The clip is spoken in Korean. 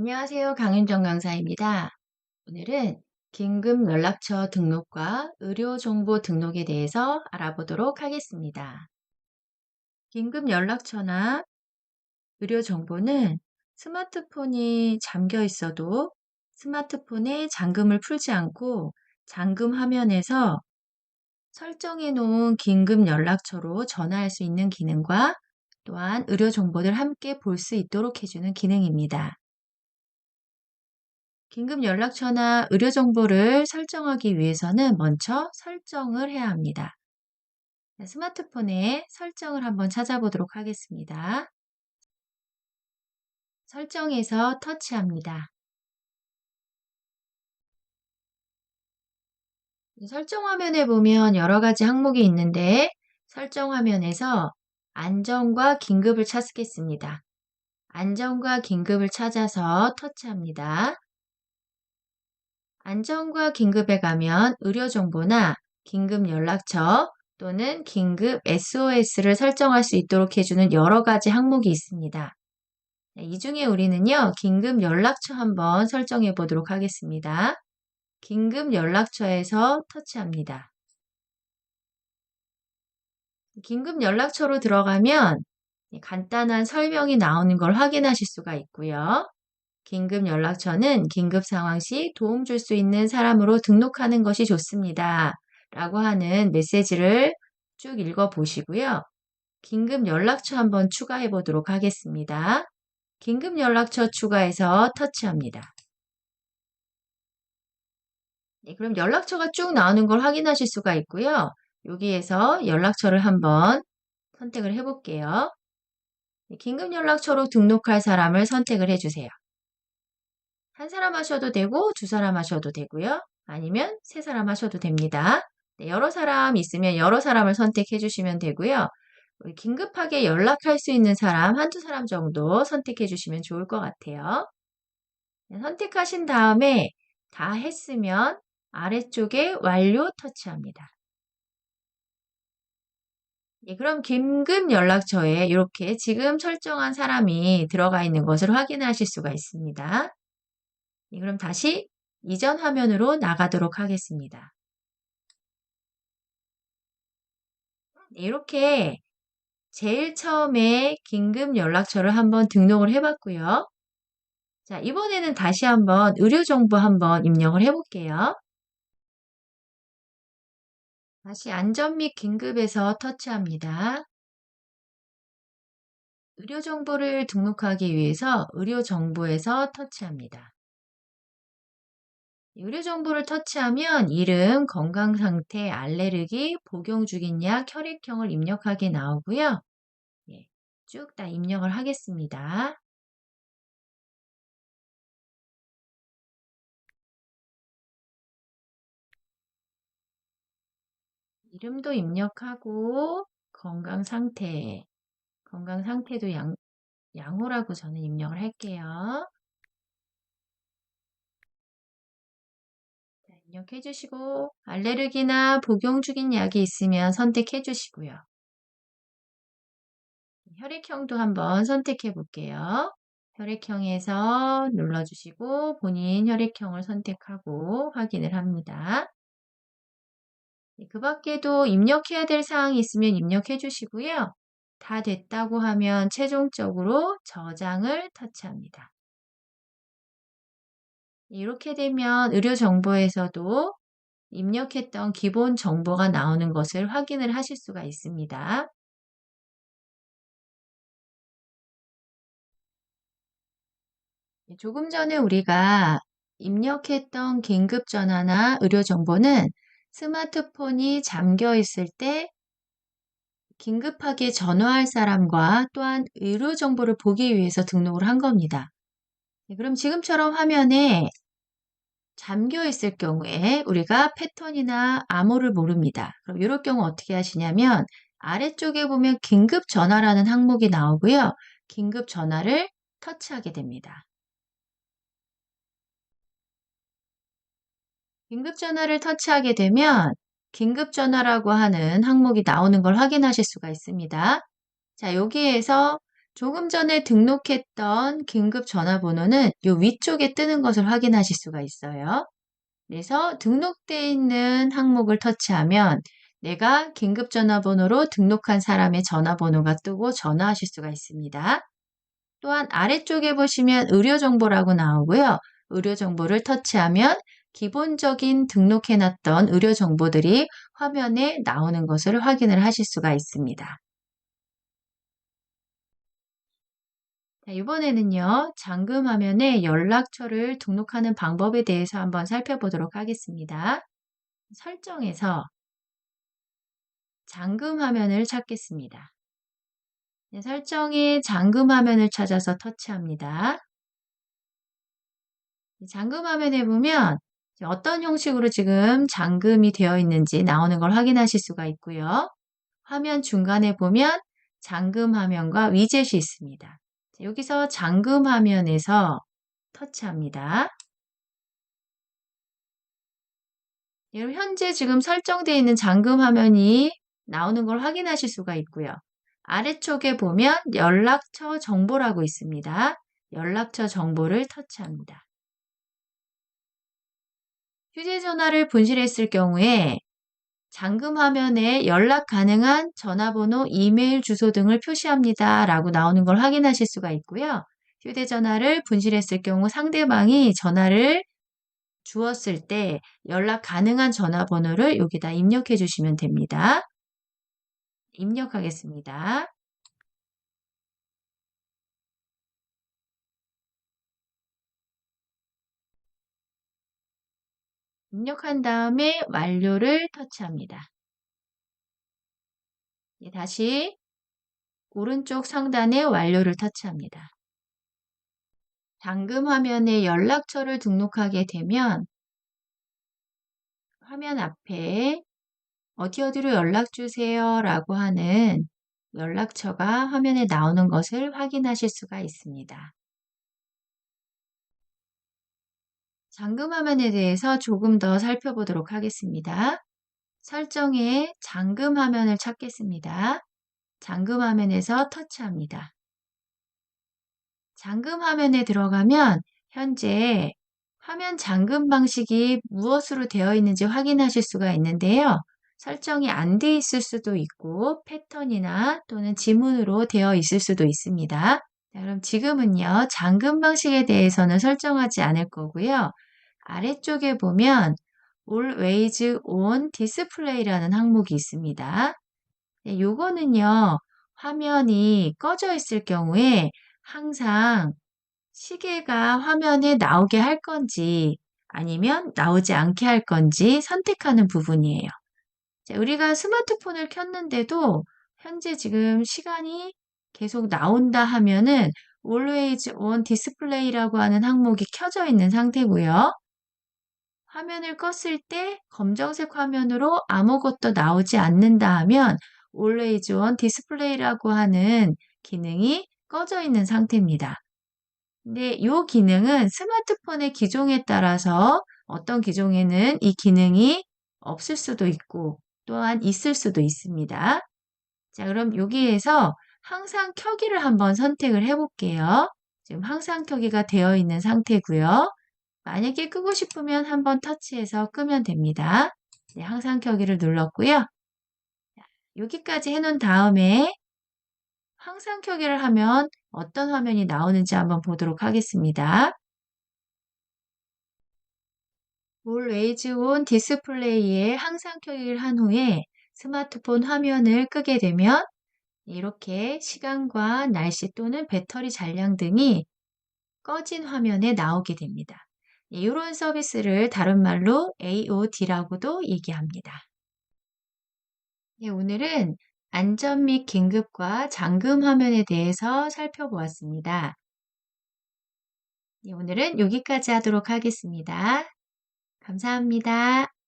안녕하세요. 강윤정 강사입니다. 오늘은 긴급 연락처 등록과 의료 정보 등록에 대해서 알아보도록 하겠습니다. 긴급 연락처나 의료 정보는 스마트폰이 잠겨 있어도 스마트폰에 잠금을 풀지 않고 잠금 화면에서 설정해 놓은 긴급 연락처로 전화할 수 있는 기능과 또한 의료 정보를 함께 볼 수 있도록 해주는 기능입니다. 긴급 연락처나 의료 정보를 설정하기 위해서는 먼저 설정을 해야 합니다. 스마트폰에 설정을 한번 찾아보도록 하겠습니다. 설정에서 터치합니다. 설정 화면에 보면 여러 가지 항목이 있는데 설정 화면에서 안전과 긴급을 찾겠습니다. 안전과 긴급을 찾아서 터치합니다. 안전과 긴급에 가면 의료 정보나 긴급 연락처 또는 긴급 SOS를 설정할 수 있도록 해주는 여러 가지 항목이 있습니다. 네, 이 중에 우리는요, 긴급 연락처 한번 설정해 보도록 하겠습니다. 긴급 연락처에서 터치합니다. 긴급 연락처로 들어가면 간단한 설명이 나오는 걸 확인하실 수가 있고요. 긴급 연락처는 긴급 상황 시 도움 줄 수 있는 사람으로 등록하는 것이 좋습니다. 라고 하는 메시지를 쭉 읽어 보시고요. 긴급 연락처 한번 추가해 보도록 하겠습니다. 긴급 연락처 추가해서 터치합니다. 네, 그럼 연락처가 쭉 나오는 걸 확인하실 수가 있고요. 여기에서 연락처를 한번 선택을 해 볼게요. 네, 긴급 연락처로 등록할 사람을 선택을 해주세요. 한 사람 하셔도 되고 두 사람 하셔도 되고요. 아니면 세 사람 하셔도 됩니다. 네, 여러 사람 있으면 여러 사람을 선택해 주시면 되고요. 긴급하게 연락할 수 있는 사람 한두 사람 정도 선택해 주시면 좋을 것 같아요. 네, 선택하신 다음에 다 했으면 아래쪽에 완료 터치합니다. 네, 그럼 긴급 연락처에 이렇게 지금 설정한 사람이 들어가 있는 것을 확인하실 수가 있습니다. 네, 그럼 다시 이전 화면으로 나가도록 하겠습니다. 네, 이렇게 제일 처음에 긴급 연락처를 한번 등록을 해봤고요. 자, 이번에는 다시 한번 의료정보 한번 입력을 해볼게요. 다시 안전 및 긴급에서 터치합니다. 의료정보를 등록하기 위해서 의료정보에서 터치합니다. 의료 정보를 터치하면 이름, 건강 상태, 알레르기, 복용 중인 약, 혈액형을 입력하게 나오고요. 예, 쭉 다 입력을 하겠습니다. 이름도 입력하고 건강 상태, 건강 상태도 양, 양호라고 저는 입력을 할게요. 입력해 주시고 알레르기나 복용 중인 약이 있으면 선택해 주시고요. 혈액형도 한번 선택해 볼게요. 혈액형에서 눌러주시고 본인 혈액형을 선택하고 확인을 합니다. 네, 그 밖에도 입력해야 될 사항이 있으면 입력해 주시고요. 다 됐다고 하면 최종적으로 저장을 터치합니다. 이렇게 되면 의료 정보에서도 입력했던 기본 정보가 나오는 것을 확인을 하실 수가 있습니다. 네, 조금 전에 우리가 입력했던 긴급 전화나 의료 정보는 스마트폰이 잠겨 있을 때 긴급하게 전화할 사람과 또한 의료 정보를 보기 위해서 등록을 한 겁니다. 네, 그럼 지금처럼 화면에 잠겨 있을 경우에 우리가 패턴이나 암호를 모릅니다. 그럼 이럴 경우 어떻게 하시냐면 아래쪽에 보면 긴급 전화라는 항목이 나오고요. 긴급 전화를 터치하게 됩니다. 긴급 전화를 터치하게 되면 긴급 전화라고 하는 항목이 나오는 걸 확인하실 수가 있습니다. 자, 여기에서 조금 전에 등록했던 긴급 전화번호는 요 위쪽에 뜨는 것을 확인하실 수가 있어요. 그래서 등록되어 있는 항목을 터치하면 내가 긴급 전화번호로 등록한 사람의 전화번호가 뜨고 전화하실 수가 있습니다. 또한 아래쪽에 보시면 의료 정보라고 나오고요. 의료 정보를 터치하면 기본적인 등록해놨던 의료 정보들이 화면에 나오는 것을 확인을 하실 수가 있습니다. 이번에는요, 잠금 화면에 연락처를 등록하는 방법에 대해서 한번 살펴보도록 하겠습니다. 설정에서 잠금 화면을 찾겠습니다. 네, 설정에 잠금 화면을 찾아서 터치합니다. 잠금 화면에 보면 어떤 형식으로 지금 잠금이 되어 있는지 나오는 걸 확인하실 수가 있고요. 화면 중간에 보면 잠금 화면과 위젯이 있습니다. 여기서 잠금 화면에서 터치합니다. 여러분 현재 지금 설정되어 있는 잠금 화면이 나오는 걸 확인하실 수가 있고요. 아래쪽에 보면 연락처 정보라고 있습니다. 연락처 정보를 터치합니다. 휴대전화를 분실했을 경우에 잠금 화면에 연락 가능한 전화번호, 이메일 주소 등을 표시합니다. 라고 나오는 걸 확인하실 수가 있고요. 휴대전화를 분실했을 경우 상대방이 전화를 주었을 때 연락 가능한 전화번호를 여기다 입력해 주시면 됩니다. 입력하겠습니다. 입력한 다음에 완료를 터치합니다. 다시 오른쪽 상단에 완료를 터치합니다. 잠금 화면에 연락처를 등록하게 되면 화면 앞에 어디 어디로 연락 주세요 라고 하는 연락처가 화면에 나오는 것을 확인하실 수가 있습니다. 잠금 화면에 대해서 조금 더 살펴보도록 하겠습니다. 설정에 잠금 화면을 찾겠습니다. 잠금 화면에서 터치합니다. 잠금 화면에 들어가면 현재 화면 잠금 방식이 무엇으로 되어 있는지 확인하실 수가 있는데요. 설정이 안 돼 있을 수도 있고 패턴이나 또는 지문으로 되어 있을 수도 있습니다. 자, 그럼 지금은요. 잠금 방식에 대해서는 설정하지 않을 거고요. 아래쪽에 보면 Always on Display라는 항목이 있습니다. 네, 요거는요. 화면이 꺼져 있을 경우에 항상 시계가 화면에 나오게 할 건지 아니면 나오지 않게 할 건지 선택하는 부분이에요. 우리가 스마트폰을 켰는데도 현재 지금 시간이 계속 나온다 하면은 Always on Display라고 하는 항목이 켜져 있는 상태고요. 화면을 껐을 때 검정색 화면으로 아무것도 나오지 않는다 하면 Always on Display라고 하는 기능이 꺼져 있는 상태입니다. 근데 이 기능은 스마트폰의 기종에 따라서 어떤 기종에는 이 기능이 없을 수도 있고 또한 있을 수도 있습니다. 자, 그럼 여기에서 항상 켜기를 한번 선택을 해볼게요. 지금 항상 켜기가 되어 있는 상태고요. 만약에 끄고 싶으면 한번 터치해서 끄면 됩니다. 네, 항상 켜기를 눌렀고요. 여기까지 해놓은 다음에 항상 켜기를 하면 어떤 화면이 나오는지 한번 보도록 하겠습니다. Always on 디스플레이에 항상 켜기를 한 후에 스마트폰 화면을 끄게 되면 이렇게 시간과 날씨 또는 배터리 잔량 등이 꺼진 화면에 나오게 됩니다. 이런 서비스를 다른 말로 AOD라고도 얘기합니다. 네, 오늘은 안전 및 긴급과 잠금 화면에 대해서 살펴보았습니다. 네, 오늘은 여기까지 하도록 하겠습니다. 감사합니다.